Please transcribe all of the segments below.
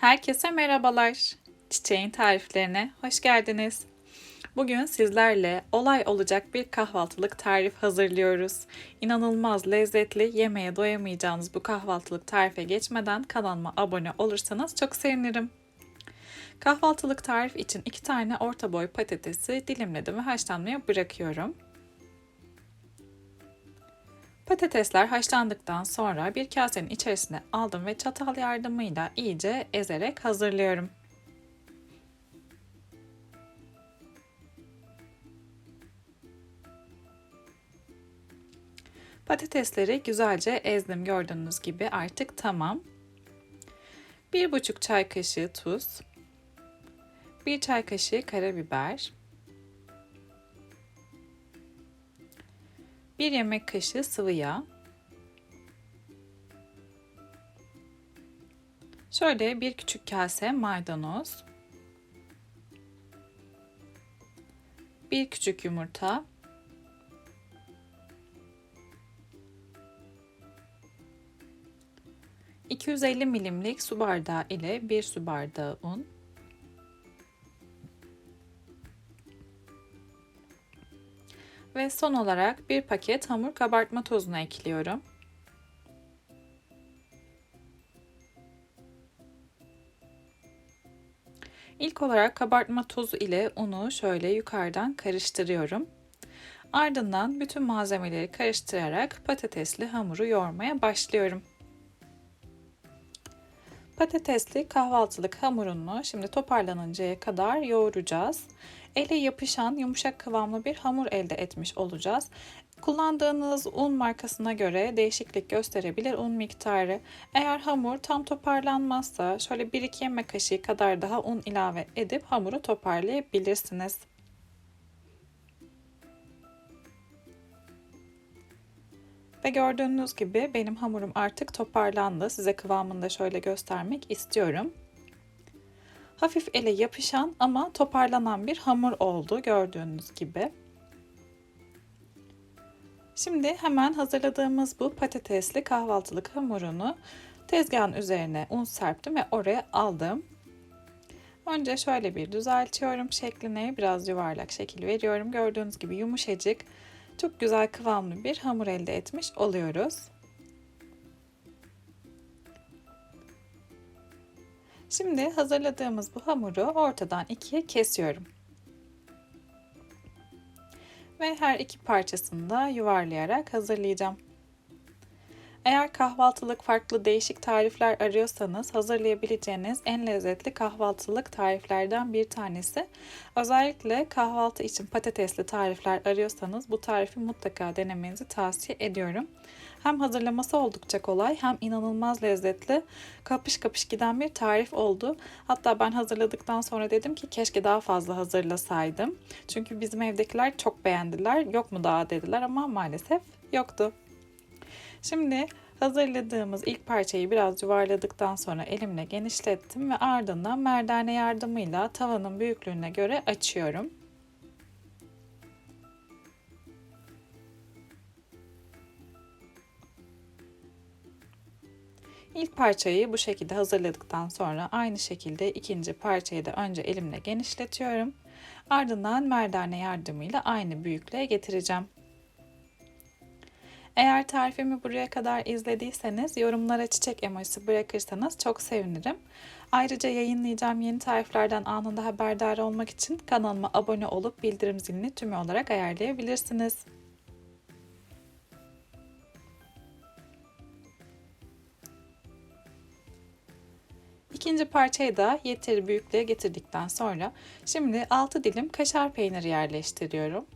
Herkese merhabalar. Çiçeğin tariflerine hoş geldiniz. Bugün sizlerle olay olacak bir kahvaltılık tarif hazırlıyoruz. İnanılmaz lezzetli, yemeğe doyamayacağınız bu kahvaltılık tarife geçmeden kanalıma abone olursanız çok sevinirim. Kahvaltılık tarif için iki tane orta boy patatesi dilimledim ve haşlanmaya bırakıyorum. Patatesler haşlandıktan sonra bir kasenin içerisine aldım ve çatal yardımıyla iyice ezerek hazırlıyorum. Patatesleri güzelce ezdim gördüğünüz gibi artık tamam. 1,5 çay kaşığı tuz, 1 çay kaşığı karabiber, 1 yemek kaşığı sıvı yağ. Şöyle bir küçük kase maydanoz. Bir küçük yumurta. ...250 milimlik su bardağı ile bir su bardağı un... Ve son olarak bir paket hamur kabartma tozunu ekliyorum. İlk olarak kabartma tozu ile unu şöyle yukarıdan karıştırıyorum. Ardından bütün malzemeleri karıştırarak patatesli hamuru yoğurmaya başlıyorum. Patatesli kahvaltılık hamurunu şimdi toparlanıncaya kadar yoğuracağız. Ele yapışan yumuşak kıvamlı bir hamur elde etmiş olacağız. Kullandığınız un markasına göre değişiklik gösterebilir un miktarı. Eğer hamur tam toparlanmazsa şöyle 1-2 yemek kaşığı kadar daha un ilave edip hamuru toparlayabilirsiniz. Ve gördüğünüz gibi benim hamurum artık toparlandı. Size kıvamını da şöyle göstermek istiyorum. Hafif ele yapışan ama toparlanan bir hamur oldu gördüğünüz gibi. Şimdi hemen hazırladığımız bu patatesli kahvaltılık hamurunu tezgahın üzerine un serptim ve oraya aldım. Önce şöyle bir düzeltiyorum şekline biraz yuvarlak şekil veriyorum. Gördüğünüz gibi yumuşacık çok güzel kıvamlı bir hamur elde etmiş oluyoruz. Şimdi hazırladığımız bu hamuru ortadan ikiye kesiyorum. Ve her iki parçasını da yuvarlayarak hazırlayacağım. Eğer kahvaltılık farklı değişik tarifler arıyorsanız hazırlayabileceğiniz en lezzetli kahvaltılık tariflerden bir tanesi. Özellikle kahvaltı için patatesli tarifler arıyorsanız bu tarifi mutlaka denemenizi tavsiye ediyorum. Hem hazırlaması oldukça kolay hem inanılmaz lezzetli, kapış kapış giden bir tarif oldu. Hatta ben hazırladıktan sonra dedim ki keşke daha fazla hazırlasaydım. Çünkü bizim evdekiler çok beğendiler. Yok mu daha dediler ama maalesef yoktu. Şimdi hazırladığımız ilk parçayı biraz yuvarladıktan sonra elimle genişlettim ve ardından merdane yardımıyla tavanın büyüklüğüne göre açıyorum. İlk parçayı bu şekilde hazırladıktan sonra aynı şekilde ikinci parçayı da önce elimle genişletiyorum. Ardından merdane yardımıyla aynı büyüklüğe getireceğim. Eğer tarifimi buraya kadar izlediyseniz yorumlara çiçek emojisi bırakırsanız çok sevinirim. Ayrıca yayınlayacağım yeni tariflerden anında haberdar olmak için kanalıma abone olup bildirim zilini tümü olarak ayarlayabilirsiniz. İkinci parçayı da yeteri büyüklüğe getirdikten sonra şimdi 6 dilim kaşar peyniri yerleştiriyorum.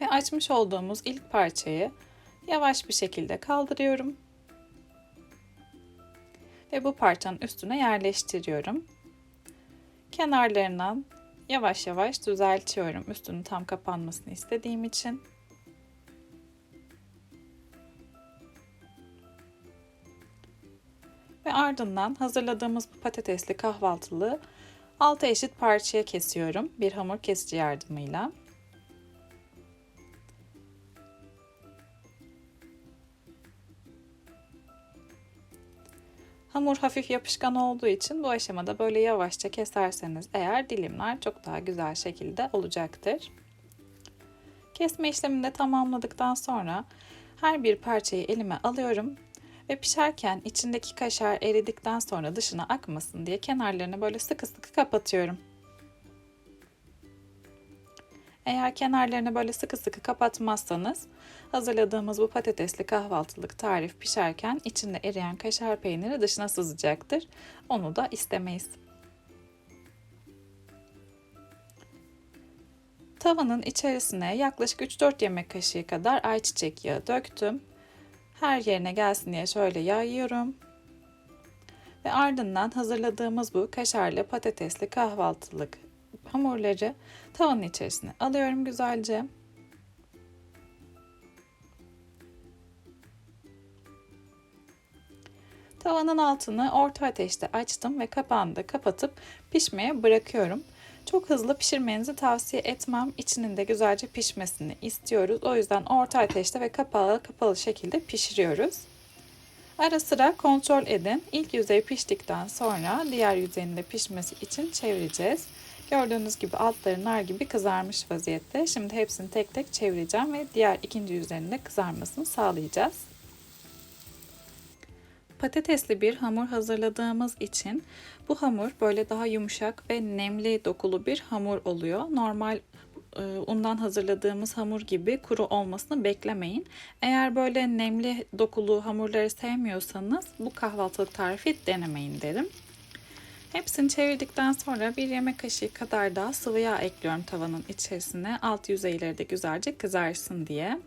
Ve açmış olduğumuz ilk parçayı yavaş bir şekilde kaldırıyorum. Ve bu parçanın üstüne yerleştiriyorum. Kenarlarından yavaş yavaş düzeltiyorum üstünün tam kapanmasını istediğim için. Ve ardından hazırladığımız bu patatesli kahvaltılığı 6 eşit parçaya kesiyorum bir hamur kesici yardımıyla. Hamur hafif yapışkan olduğu için bu aşamada böyle yavaşça keserseniz eğer dilimler çok daha güzel şekilde olacaktır. Kesme işlemini de tamamladıktan sonra her bir parçayı elime alıyorum ve pişerken içindeki kaşar eridikten sonra dışına akmasın diye kenarlarını böyle sıkı sıkı kapatıyorum. Eğer kenarlarını böyle sıkı sıkı kapatmazsanız hazırladığımız bu patatesli kahvaltılık tarif pişerken içinde eriyen kaşar peyniri dışına sızacaktır. Onu da istemeyiz. Tavanın içerisine yaklaşık 3-4 yemek kaşığı kadar ayçiçek yağı döktüm. Her yerine gelsin diye şöyle yayıyorum. Ve ardından hazırladığımız bu kaşarlı patatesli kahvaltılık hamurları tavanın içerisine alıyorum güzelce. Tavanın altını orta ateşte açtım ve kapağını da kapatıp pişmeye bırakıyorum. Çok hızlı pişirmenizi tavsiye etmem. İçinin de güzelce pişmesini istiyoruz. O yüzden orta ateşte ve kapağı kapalı şekilde pişiriyoruz. Ara sıra kontrol edin. İlk yüzey piştikten sonra diğer yüzeyinin de pişmesi için çevireceğiz. Gördüğünüz gibi altları nar gibi kızarmış vaziyette. Şimdi hepsini tek tek çevireceğim ve diğer ikinci yüzeyinin de kızarmasını sağlayacağız. Patatesli bir hamur hazırladığımız için bu hamur böyle daha yumuşak ve nemli dokulu bir hamur oluyor. Normal e, undan hazırladığımız hamur gibi kuru olmasını beklemeyin. Eğer böyle nemli dokulu hamurları sevmiyorsanız bu kahvaltılık tarifi denemeyin derim. Hepsini çevirdikten sonra bir yemek kaşığı kadar daha sıvı yağ ekliyorum tavanın içerisine. Alt yüzeyleri de güzelce kızarsın diye.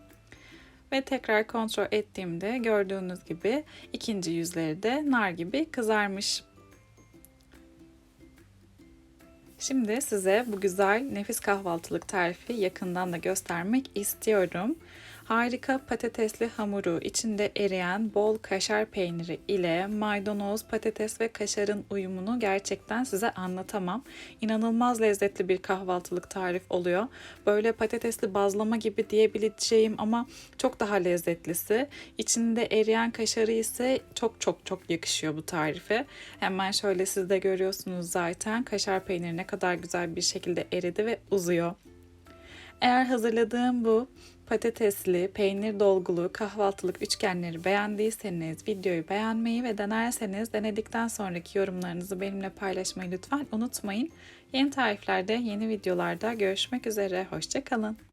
Ve tekrar kontrol ettiğimde gördüğünüz gibi ikinci yüzleri de nar gibi kızarmış. Şimdi size bu güzel nefis kahvaltılık tarifi yakından da göstermek istiyorum. Harika patatesli hamuru içinde eriyen bol kaşar peyniri ile maydanoz, patates ve kaşarın uyumunu gerçekten size anlatamam. İnanılmaz lezzetli bir kahvaltılık tarif oluyor. Böyle patatesli bazlama gibi diyebileceğim ama çok daha lezzetlisi. İçinde eriyen kaşarı ise çok çok çok yakışıyor bu tarife. Hemen şöyle siz de görüyorsunuz zaten kaşar peyniri ne kadar güzel bir şekilde eridi ve uzuyor. Eğer hazırladığım bu patatesli, peynir dolgulu kahvaltılık üçgenleri beğendiyseniz videoyu beğenmeyi ve denerseniz denedikten sonraki yorumlarınızı benimle paylaşmayı lütfen unutmayın. Yeni tariflerde, yeni videolarda görüşmek üzere. Hoşçakalın.